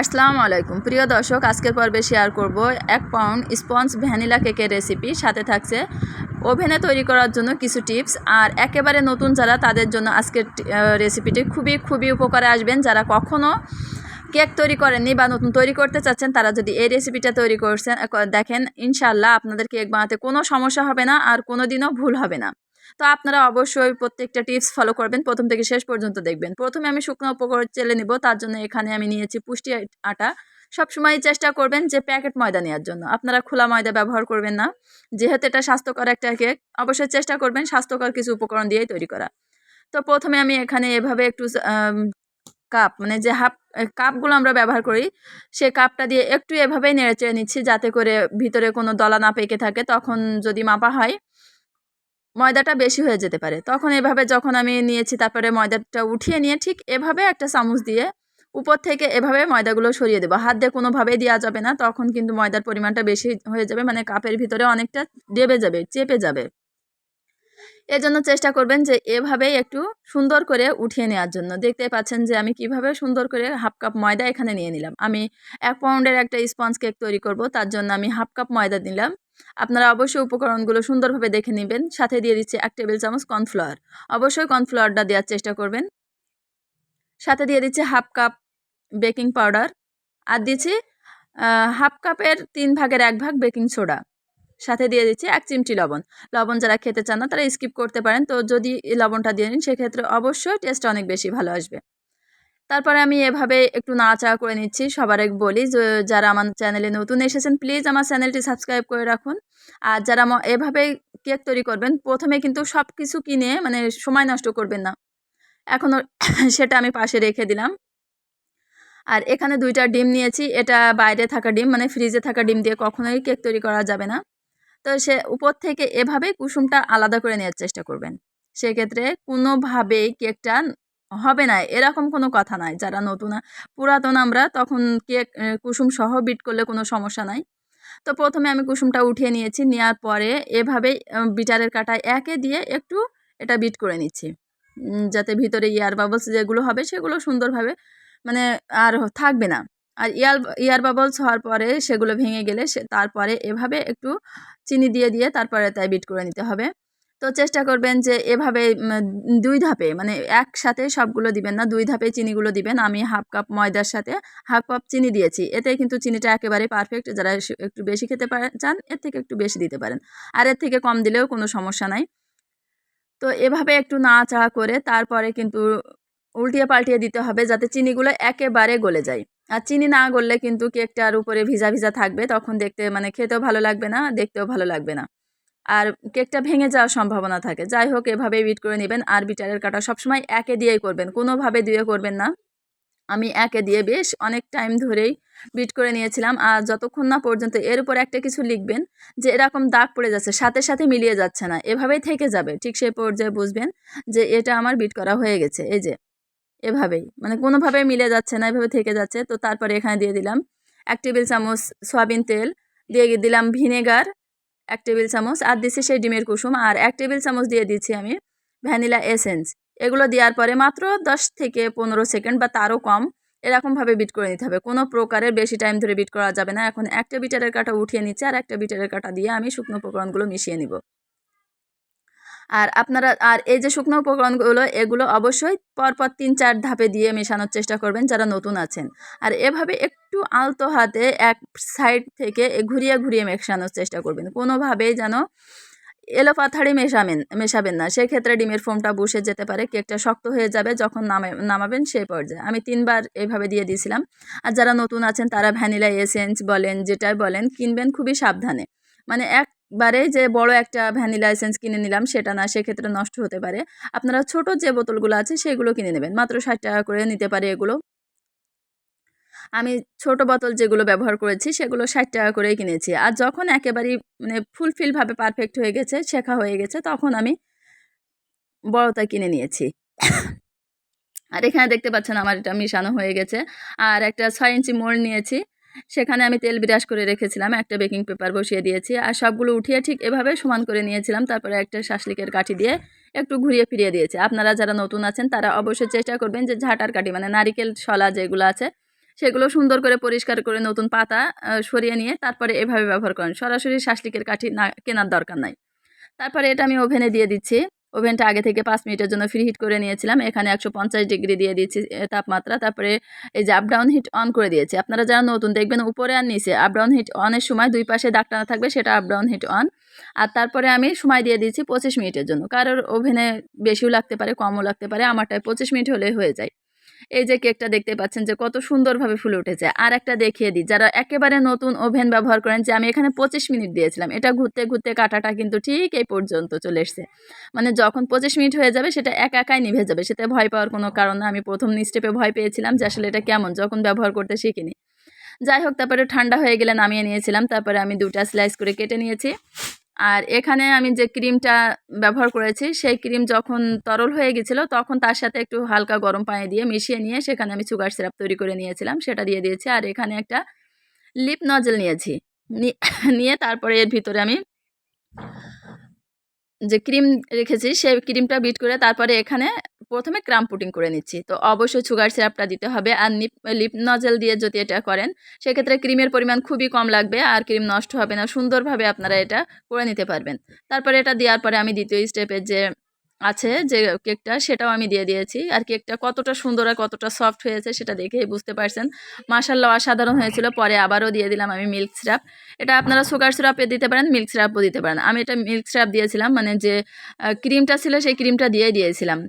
আসসালামু আলাইকুম। প্রিয় দর্শক, আজকের পর্বে শেয়ার করব এক পাউন্ড স্পঞ্জ ভ্যানিলা কেকের রেসিপি সাথে থাকছে ওভেনে তৈরি করার জন্য কিছু টিপস আর একেবারে নতুন যারা, তাদের জন্য আজকের রেসিপিটি খুবই খুবই উপকারে আসবেন। যারা কখনো কেক তৈরি করেননি বা নতুন তৈরি করতে চাচ্ছেন, তারা যদি এই রেসিপিটা তৈরি করছেন দেখেন ইনশাল্লাহ আপনাদের কেক বানাতে কোনো সমস্যা হবে না আর কোনো দিনও ভুল হবে না। তো আপনারা অবশ্যই প্রত্যেকটা টিপস ফলো করবেন। প্রথম থেকে শেষ পর্যন্ত দেখবেন। প্রথমে আমি শুকনো উপকরণ চেলে নিব, তার জন্য এখানে আমি নিয়েছি পুষ্টি আটা। সবসময় চেষ্টা করবেন যে প্যাকেট ময়দা নেওয়ার জন্য। আপনারা খোলা ময়দা ব্যবহার করবেন না। যেহেতু এটা স্বাস্থ্যকর একটা কেক অবশ্যই চেষ্টা করবেন স্বাস্থ্যকর কিছু উপকরণ দিয়েই তৈরি করা। তো প্রথমে আমি এখানে এভাবে একটু কাপ মানে যে হাফ কাপগুলো আমরা ব্যবহার করি, সে কাপটা দিয়ে একটু এভাবেই নেড়ে চেড়ে নিচ্ছি যাতে করে ভিতরে কোনো দলা না পেকে থাকে। তখন যদি মাপা হয় ময়দাটা বেশি হয়ে যেতে পারে। তখন এভাবে যখন আমি নিয়েছি, তারপরে ময়দাটা উঠিয়ে নিয়ে ঠিক এভাবে একটা চামচ দিয়ে উপর থেকে এভাবে ময়দাগুলো সরিয়ে দেবো। হাত দিয়ে কোনোভাবেই দেওয়া যাবে না, তখন কিন্তু ময়দার পরিমাণটা বেশি হয়ে যাবে মানে কাপের ভিতরে অনেকটা ডেবে যাবে, চেপে যাবে। এজন্য চেষ্টা করবেন যে এভাবেই একটু সুন্দর করে উঠিয়ে নেওয়ার জন্য। দেখতে পাচ্ছেন যে আমি কীভাবে সুন্দর করে হাফ কাপ ময়দা এখানে নিয়ে নিলাম। আমি এক পাউন্ডের একটা স্পঞ্জ কেক তৈরি করব, তার জন্য আমি হাফ কাপ ময়দা নিলাম। আপনারা অবশ্যই উপকরণগুলো সুন্দরভাবে দেখে নেবেন। সাথে দিয়ে দিচ্ছি এক টেবিল চামচ কর্নফ্লাওয়ার। অবশ্যই কর্নফ্লাওয়ারটা দেওয়ার চেষ্টা করবেন। সাথে দিয়ে দিচ্ছি হাফ কাপ বেকিং পাউডার। আর দিচ্ছি হাফ কাপের তিন ভাগের এক ভাগ বেকিং সোডা। সাথে দিয়ে দিচ্ছি এক চিমটি লবণ। লবণ যারা খেতে চান না, তারা স্কিপ করতে পারেন। তো যদি লবণটা দিয়ে নিন, সেক্ষেত্রে অবশ্যই টেস্ট অনেক বেশি ভালো আসবে। তারপরে আমি এভাবে একটু নাড়াচাড়া করে নিচ্ছি। সবার এক বলি যারা আমার চ্যানেলে নতুন এসেছেন প্লিজ আমার চ্যানেলটি সাবস্ক্রাইব করে রাখুন। আর যারা এভাবে কেক তৈরি করবেন, প্রথমে কিন্তু সব কিছু কিনে মানে সময় নষ্ট করবেন না। এখনও সেটা আমি পাশে রেখে দিলাম। আর এখানে দুইটা ডিম নিয়েছি। এটা বাইরে থাকা ডিম মানে ফ্রিজে থাকা ডিম দিয়ে কখনোই কেক তৈরি করা যাবে না। তো সে উপর থেকে এভাবে কুসুমটা আলাদা করে নেওয়ার চেষ্টা করবেন। সেক্ষেত্রে কোনোভাবেই কেকটা হবে না এরকম কোনো কথা নাই। যারা নতুন পুরাতন আমরা তখন কেক কুসুম সহ বিট করলে কোনো সমস্যা নাই। তো প্রথমে আমি কুসুমটা উঠিয়ে নিয়েছি নেওয়ার পরে এভাবেই আহ, বিটারের কাঁটায় একে দিয়ে একটু এটা বিট করে নিচ্ছি। যাতে ভিতরে ইয়ার বাবলস যেগুলো হবে সেগুলো সুন্দরভাবে মানে আর থাকবে না। আর ইয়ার ইয়ার বাবলস হওয়ার পরে সেগুলো ভেঙে গেলে সে তারপরে এভাবে একটু চিনি দিয়ে দিয়ে তারপরে তাই বিট করে নিতে হবে। তো চেষ্টা করবেন যে এভাবে দুই ধাপে মানে একসাথে সবগুলো দিবেন না, দুই ধাপে চিনিগুলো দিবেন। আমি হাফ কাপ ময়দার সাথে হাফ কাপ চিনি দিয়েছি। এতে কিন্তু চিনিটা একেবারে পারফেক্ট যারা একটু বেশি খেতে চান, এর থেকে একটু বেশি দিতে পারেন। আর এর থেকে কম দিলেও কোনো সমস্যা নাই। তো এভাবে একটু নাড়াচাড়া করে তারপরে কিন্তু উল্টিয়ে পাল্টিয়ে দিতে হবে যাতে চিনিগুলো একেবারে গলে যায়। আর চিনি না গললে কিন্তু কেকটার উপরে ভিজা ভিজা থাকবে, তখন দেখতে মানে খেতেও ভালো লাগবে না, দেখতেও ভালো লাগবে না। আর কেকটা ভেঙে যাওয়ার সম্ভাবনা থাকে। যাই হোক এভাবে বিট করে নেবেন। আর বিটারের কাটা সবসময় একে দিয়েই করবেন। কোনোভাবে দুয়ে করবেন না। আমি একে দিয়ে বেশ অনেক টাইম ধরেই বিট করে নিয়েছিলাম। আর যতক্ষণ না পর্যন্ত এর উপর একটা কিছু লিখবেন যে এরকম দাগ পড়ে যাচ্ছে, সাথে সাথে মিলিয়ে যাচ্ছে না, এভাবেই থেকে যাবে। ঠিক সেই পর্যায়ে বুঝবেন যে এটা আমার বিট করা হয়ে গেছে। এই যে, এভাবেই। মানে কোনোভাবেই মিলে যাচ্ছে না, এভাবে থেকে যাচ্ছে। তো তারপরে এখানে দিয়ে দিলাম এক টেবিল চামচ সয়াবিন তেল, দিয়ে দিলাম ভিনেগার এক টেবিল চামচ, আর দিচ্ছি সেই ডিমের কুসুম, আর এক টেবিল চামচ দিয়ে দিচ্ছি আমি ভ্যানিলা এসেন্স। এগুলো দেওয়ার পরে মাত্র দশ থেকে পনেরো সেকেন্ড বা তারও কম এরকমভাবে বিট করে নিতে হবে। কোনো প্রকারের বেশি টাইম ধরে বিট করা যাবে না। এখন একটা বিটারের কাটা উঠিয়ে নিচ্ছে, আর একটা বিটারের কাটা দিয়ে আমি শুকনো উপকরণগুলো মিশিয়ে নিব। আর আপনারা, আর এই যে শুকনো উপকরণগুলো, এগুলো অবশ্যই পরপর তিন চার ধাপে দিয়ে মেশানোর চেষ্টা করবেন যারা নতুন আছেন। আর এভাবে একটু আলতো হাতে এক সাইড থেকে ঘুরিয়ে ঘুরিয়ে মেশানোর চেষ্টা করবেন। কোনোভাবেই যেন এলো পাথাড়ি মেশাবেন মেশাবেন না। সেক্ষেত্রে ডিমের ফোমটা বসে যেতে পারে, কেকটা শক্ত হয়ে যাবে যখন নামে, নামাবেন সেই পর্যায়ে। আমি তিনবার এভাবে দিয়ে দিয়েছিলাম। আর যারা নতুন আছেন তারা ভ্যানিলা এসেন্স বলেন, যেটাই বলেন, কিনবেন খুবই সাবধানে। মানে একবারে যে বড় একটা ভ্যানিলা এসেন্স কিনে নিলাম, সেটা না, সেক্ষেত্রে নষ্ট হতে পারে। আপনারা ছোট যে বোতলগুলো আছে, সেগুলো কিনে নেবেন। মাত্র ষাট টাকা করে নিতে পারে এগুলো। আমি ছোট বোতল যেগুলো ব্যবহার করেছি, সেগুলো ষাট টাকা করেই কিনেছি। আর যখন একেবারেই মানে ফুলফিলভাবে পারফেক্ট হয়ে গেছে, শেখা হয়ে গেছে, তখন আমি বড়টা কিনে নিয়েছি। আর এখানে দেখতে পাচ্ছেন আমার এটা মিশানো হয়ে গেছে। আর একটা ছয় ইঞ্চি মোড় নিয়েছি। সেখানে আমি তেল বিরাস করে রেখেছিলাম, একটা বেকিং পেপার বসিয়ে দিয়েছি আর সবগুলো উঠিয়ে ঠিক এভাবে সমান করে নিয়েছিলাম, তারপরে একটা শাসলিকের কাঠি দিয়ে একটু ঘুরিয়ে ফিরিয়ে দিয়েছি। আপনারা যারা নতুন আছেন, তারা অবশ্যই চেষ্টা করবেন যে ঝাঁটার কাঠি মানে নারিকেল শলা যেগুলো আছে, সেগুলো সুন্দর করে পরিষ্কার করে নতুন পাতা সরিয়ে নিয়ে তারপরে এভাবে ব্যবহার করেন। সরাসরি শাসলিকের কাঠি না কেনার দরকার নাই। তারপরে এটা আমি ওভেনে দিয়ে দিচ্ছি। ওভেনটা আগে থেকে পাঁচ মিনিটের জন্য ফ্রি হিট করে নিয়েছিলাম। এখানে একশো পঞ্চাশ ডিগ্রি দিয়ে দিয়েছি তাপমাত্রা। তারপরে এই যে আপডাউন হিট অন করে দিয়েছি। আপনারা যারা নতুন, দেখবেন উপরে আর নিচে। আপডাউন হিট অনের সময় দুই পাশে ডাকটানা থাকবে, সেটা আপডাউন হিট অন আর তারপরে আমি সময় দিয়ে দিয়েছি পঁচিশ মিনিটের জন্য। কারোর ওভেনে বেশিও লাগতে পারে, কমও লাগতে পারে। আমারটায় পঁচিশ মিনিট হলে হয়ে যায়। এই যে কেকটা দেখতে পাচ্ছেন যে কত সুন্দরভাবে ফুলে উঠেছে। আর একটা দেখিয়ে দিই, যারা একেবারে নতুন ওভেন ব্যবহার করেন যে আমি এখানে পঁচিশ মিনিট দিয়েছিলাম, এটা ঘুরতে ঘুরতে কাটাটা কিন্তু ঠিক এই পর্যন্ত চলে এসছে। মানে যখন পঁচিশ মিনিট হয়ে যাবে সেটা একা একাই নিভে যাবে, সেটা ভয় পাওয়ার কোনো কারণ না। আমি প্রথম স্টেপে ভয় পেয়েছিলাম যে আসলে এটা কেমন, যখন ব্যবহার করতে শিখিনি। যাই হোক, তারপরে ঠান্ডা হয়ে গেলে নামিয়ে নিয়েছিলাম, তারপরে আমি দুটা স্লাইস করে কেটে নিয়েছি। আর এখানে আমি যে ক্রিমটা ব্যবহার করেছি, সেই ক্রিম যখন তরল হয়ে গেছিল, তখন তার সাথে একটু হালকা গরম পানি দিয়ে মিশিয়ে নিয়ে সেখানে আমি সুগার সিরাপ তৈরি করে নিয়েছিলাম, সেটা দিয়ে দিয়েছি। আর এখানে একটা লিপ নজল নিয়েছি। নিয়ে তারপরে এর ভিতরে আমি যে ক্রিম রেখেছি সেই ক্রিমটা বিট করে তারপরে এখানে প্রথমে ক্রাম পুটিং করে নিচ্ছি। তো অবশ্যই সুগার সিরাপটা দিতে হবে আর নিপ, লিপ নজেল দিয়ে যদি এটা করেন, সেক্ষেত্রে ক্রিমের পরিমাণ খুবই কম লাগবে আর ক্রিম নষ্ট হবে না। সুন্দরভাবে আপনারা এটা করে নিতে পারবেন। তারপরে এটা দেওয়ার পরে আমি দ্বিতীয় স্টেপে যে আছে যে, কেকটা সেটাও আমি দিয়ে দিয়েছি। আর কেকটা কতটা সুন্দর আর কতটা সফট হয়েছে সেটা দেখেই বুঝতে পারছেন। মাসাল্লাহ অসাধারণ হয়েছিল। পরে আবারও দিয়ে দিলাম আমি মিল্ক সিরাপ এটা আপনারা সুগার সিরাপে দিতে পারেন মিল্ক সিরাপও দিতে পারেন। আমি এটা মিল্ক সিরাপ দিয়েছিলাম মানে যে ক্রিমটা ছিল সেই ক্রিমটা দিয়ে দিয়েছিলাম।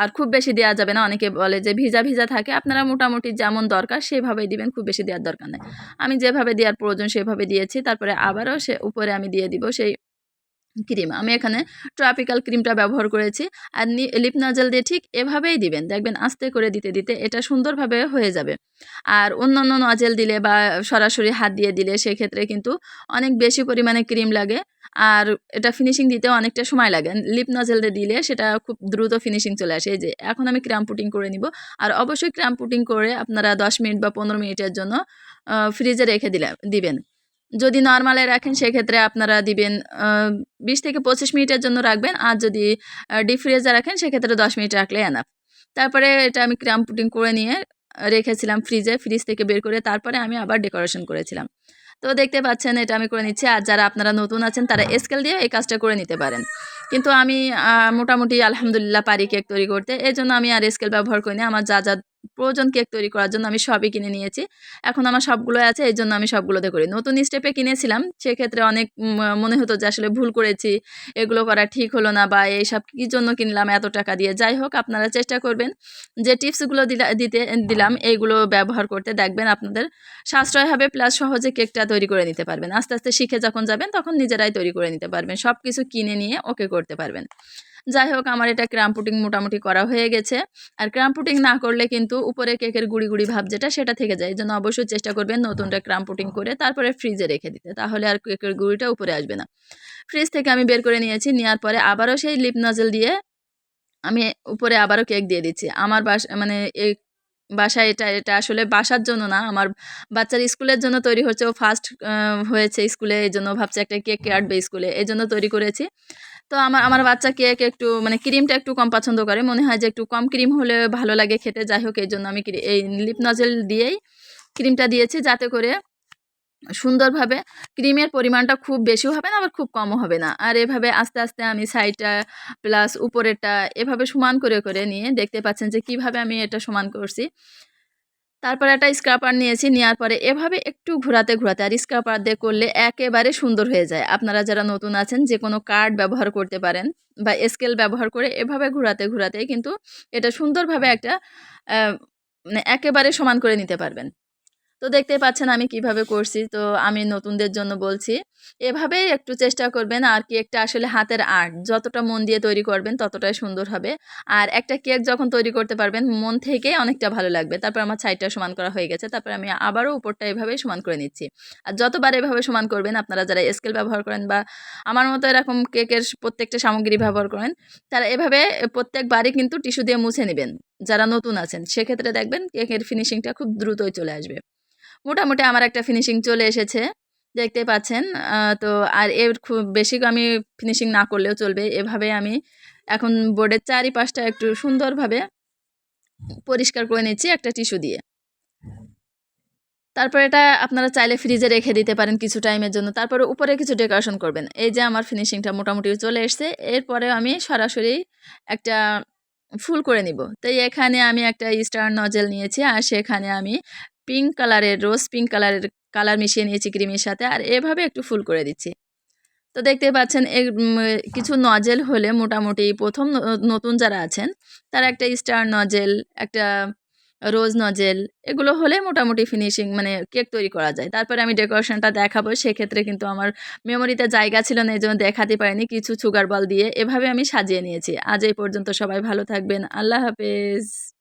আর খুব বেশি দেওয়া যাবে না। অনেকে বলে যে, ভিজা ভিজা থাকে। আপনারা মোটামুটি যেমন দরকার সেভাবেই দিবেন, খুব বেশি দেওয়ার দরকার নেই। আমি যেভাবে দেওয়ার প্রয়োজন সেভাবে দিয়েছি। তারপরে আবারও সে উপরে আমি দিয়ে দিব সেই ক্রিম। আমি এখানে ট্রপিক্যাল ক্রিমটা ব্যবহার করেছি। আর লিপ নাজেল দিয়ে ঠিক এভাবেই দিবেন। দেখবেন আস্তে করে দিতে দিতে এটা সুন্দরভাবে হয়ে যাবে। আর অন্য অন্য নজেল দিলে বা সরাসরি হাত দিয়ে দিলে সেক্ষেত্রে কিন্তু অনেক বেশি পরিমাণে ক্রিম লাগে। আর এটা ফিনিশিং দিতেও অনেকটা সময় লাগে। লিপ নজেল দিয়ে দিলে সেটা খুব দ্রুত ফিনিশিং চলে আসে। যে এখন আমি ক্রাম পুটিং করে নিব। আর অবশ্যই ক্রাম পুটিং করে আপনারা দশ মিনিট বা পনেরো মিনিটের জন্য ফ্রিজে রেখে দিলে, দিবেন। যদি নর্মালে রাখেন, সেক্ষেত্রে আপনারা দিবেন বিশ থেকে পঁচিশ মিনিটের জন্য রাখবেন। আর যদি ডিপ ফ্রিজে রাখেন, সেক্ষেত্রে দশ মিনিট রাখলে এনাফ তারপরে এটা আমি ক্রাম পুটিং করে নিয়ে রেখেছিলাম ফ্রিজে ফ্রিজ থেকে বের করে তারপরে আমি আবার ডেকোরেশন করেছিলাম। তো দেখতে পাচ্ছেন, এটা আমি করে নিচ্ছি। আর যারা আপনারা নতুন আছেন, তারা স্কেল দিয়ে এই কাজটা করে নিতে পারেন। কিন্তু আমি মোটামুটি আলহামদুলিল্লাহ পারি কেক তৈরি করতে। এই জন্য আমি আর স্কেল ব্যবহার করিনি। আমার যা যা প্রয়োজন কেক তৈরি করার জন্য আমি সবই কিনে নিয়েছি। এখন আমার সবগুলো আছে এই জন্য আমি সবগুলোতে করি। নতুন স্টেপে কিনেছিলাম, সেক্ষেত্রে অনেক মনে হতো যে আসলে ভুল করেছি, এগুলো করা ঠিক হলো না বা এইসব কী জন্য কিনলাম, এত টাকা দিয়ে। যাই হোক, আপনারা চেষ্টা করবেন যে টিপসগুলো দিতে, দিলাম, এইগুলো ব্যবহার করতে দেখবেন আপনাদের সাশ্রয় হবে, প্লাস সহজে কেকটা তৈরি করে নিতে পারবেন। আস্তে আস্তে শিখে যখন যাবেন, তখন নিজেরাই তৈরি করে নিতে পারবেন। সব কিছু কিনে নিয়ে ওকে করতে পারবেন। যাই হোক, আমার এটা ক্রাম পুটিং মোটামুটি করা হয়ে গেছে। আর ক্রাম পুটিং না করলে কিন্তু উপরে কেকের গুড়ি গুড়ি ভাব যেটা, সেটা থেকে যায়। জন্য অবশ্যই চেষ্টা করবেন নতুনটা ক্রাম পুটিং করে তারপরে ফ্রিজে রেখে দিতে। তাহলে আর কেকের গুঁড়িটা উপরে আসবে না। ফ্রিজ থেকে আমি বের করে নিয়েছি নেওয়ার পরে আবারও সেই লিপ নজল দিয়ে আমি উপরে আবারও কেক দিয়ে দিচ্ছি। আমার বাসা মানে এই বাসায় এটা এটা আসলে বাসার জন্য না, আমার বাচ্চার স্কুলের জন্য তৈরি হচ্ছে। ও ফার্স্ট হয়েছে স্কুলে, এই জন্য ভাবছে একটা কেক কাটবে স্কুলে। এই জন্য তৈরি করেছি। তো আমার আমার বাচ্চা কেক একটু মানে ক্রিমটা একটু কম পছন্দ করে। মনে হয় যে একটু কম ক্রিম হলে ভালো লাগে খেতে। যাই হোক এই জন্য আমি এই লিপ নজেল দিয়েই ক্রিমটা দিয়েছি যাতে করে সুন্দরভাবে ক্রিমের পরিমাণটা খুব বেশিও হবে না, আবার খুব কমও হবে না। আর এভাবে আস্তে আস্তে আমি সাইডটা প্লাস উপরেরটা এভাবে সমান করে করে নিয়ে দেখতে পাচ্ছেন যে কীভাবে আমি এটা সমান করছি। তারপরে একটা স্ক্রাপার নিয়েছি নেওয়ার পরে এভাবে একটু ঘোরাতে ঘোরাতে, আর স্ক্রাপার দিয়ে করলে একেবারে সুন্দর হয়ে যায়। আপনারা যারা নতুন আছেন, যে কোনো কার্ড ব্যবহার করতে পারেন বা স্কেল ব্যবহার করে এভাবে ঘোরাতে ঘোরাতে কিন্তু এটা সুন্দরভাবে একটা মানে একেবারে সমান করে নিতে পারবেন। তো দেখতে পাচ্ছেন আমি কীভাবে করছি। তো আমি নতুনদের জন্য বলছি, এভাবেই একটু চেষ্টা করবেন আর কেকটা আসলে হাতের আর্ট। যতটা মন দিয়ে তৈরি করবেন ততটাই সুন্দর হবে। আর একটা কেক যখন তৈরি করতে পারবেন, মন থেকে অনেকটা ভালো লাগবে। তারপর আমার সাইডটা সমান করা হয়ে গেছে। তারপর আমি আবারও উপরটা এভাবেই সমান করে নিচ্ছি। আর যতবার এভাবে সমান করবেন, আপনারা যারা স্কেল ব্যবহার করেন বা আমার মতো এরকম কেকের প্রত্যেকটা সামগ্রী ব্যবহার করেন, তারা এভাবে প্রত্যেকবারই কিন্তু টিস্যু দিয়ে মুছে নেবেন। যারা নতুন আছেন, সেক্ষেত্রে দেখবেন কেকের ফিনিশিংটা খুব দ্রুতই চলে আসবে। মোটামুটি আমার একটা ফিনিশিং চলে এসেছে, দেখতে পাচ্ছেন। তো আর এর খুব বেশি আমি ফিনিশিং না করলেও চলবে। এভাবে আমি এখন বোর্ডের চারিপাশটা একটু সুন্দরভাবে পরিষ্কার করে নিচ্ছি একটা টিস্যু দিয়ে। তারপর এটা আপনারা চাইলে ফ্রিজে রেখে দিতে পারেন কিছু টাইমের জন্য। তারপরে উপরে কিছু ডেকোরেশন করবেন। এই যে আমার ফিনিশিংটা মোটামুটি চলে এসছে। এরপরে আমি সরাসরি একটা ফুল করে নিব। তো এখানে আমি একটা স্টার নজেল নিয়েছি আর সেখানে আমি পিঙ্ক কালারের রোজ পিঙ্ক কালারের কালার মিশিয়ে নিয়েছি ক্রিমের সাথে আর এভাবে একটু ফুল করে দিচ্ছি। তো দেখতে পাচ্ছেন কিছু নজেল হলে মোটামুটি প্রথম নতুন যারা আছেন, তারা একটা স্টার নজেল, একটা রোজ নজেল, এগুলো হলে মোটামুটি ফিনিশিং মানে কেক তৈরি করা যায়। তারপরে আমি ডেকোরেশনটা দেখাবো, সেক্ষেত্রে কিন্তু আমার মেমোরিতে জায়গা ছিল না এই জন্য দেখাতে পারিনি। কিছু সুগার বল দিয়ে এভাবে আমি সাজিয়ে নিয়েছি। আজ এই পর্যন্ত সবাই ভালো থাকবেন। আল্লাহ হাফেজ।